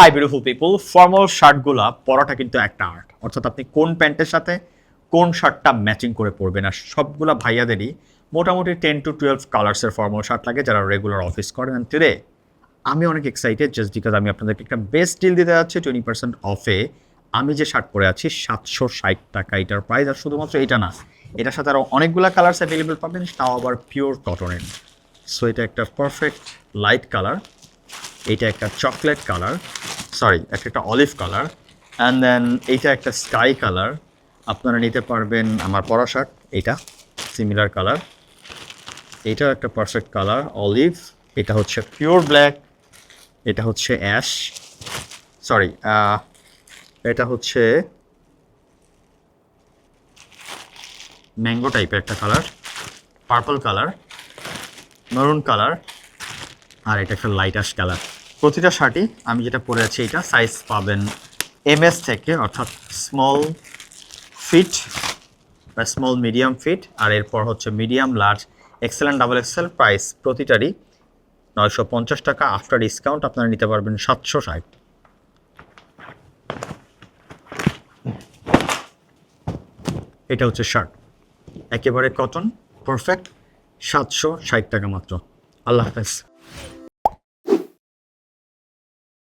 High beautiful people formal শার্টগুলা পরাটা কিন্তু একটা আর্ট অর্থাৎ আপনি কোন প্যান্টের সাথে কোন শার্টটা ম্যাচিং করে পরবেন। আর সবগুলা ভাইয়াদেরই মোটামুটি টেন টু টুয়েলভ কালার্সের ফর্মাল শার্ট লাগে যারা রেগুলার অফিস করেন। অ্যান্ড টুডে আমি অনেক এক্সাইটেড জাস্ট বিকজ আমি আপনাদেরকে একটা বেস্ট ডিল দিতে যাচ্ছি টোয়েন্টি পার্সেন্ট অফে আমি যে শার্ট পরে আছি, সাতশো ষাট টাকা এটার প্রাইস আর শুধুমাত্র এটা না, এটার সাথে আরও অনেকগুলো কালার্স অ্যাভেলেবেল পাবেন, তাও আবার পিওর কটনের সো এটা একটা পারফেক্ট লাইট কালার এটা একটা চকলেট কালার সরি একটা একটা অলিভ কালার অ্যান্ড দেন এইটা একটা স্কাই কালার আপনারা নিতে পারবেন আমার পরা শার্ট এটা সিমিলার কালার এটাও একটা পারফেক্ট কালার অলিভ এটা হচ্ছে পিওর ব্ল্যাক এটা হচ্ছে অ্যাশ সরি এটা হচ্ছে ম্যাঙ্গো টাইপের একটা colour purple colour maroon colour আর এটা একটা লাইট আশ কালার প্রতিটা শার্টই আমি যেটা পরে আছি এটা সাইজ পাবেন এম এস থেকে, অর্থাৎ স্মল ফিট বা স্মল মিডিয়াম ফিট আর এরপর হচ্ছে medium large XL double XL price প্রতিটারই নয়শো পঞ্চাশ টাকা আফটার ডিসকাউন্ট আপনারা নিতে পারবেন সাতশো ষাট। এটা হচ্ছে শার্ট একেবারে কটন পারফেক্ট সাতশো ষাট টাকা মাত্র। আল্লাহ হাফেজ।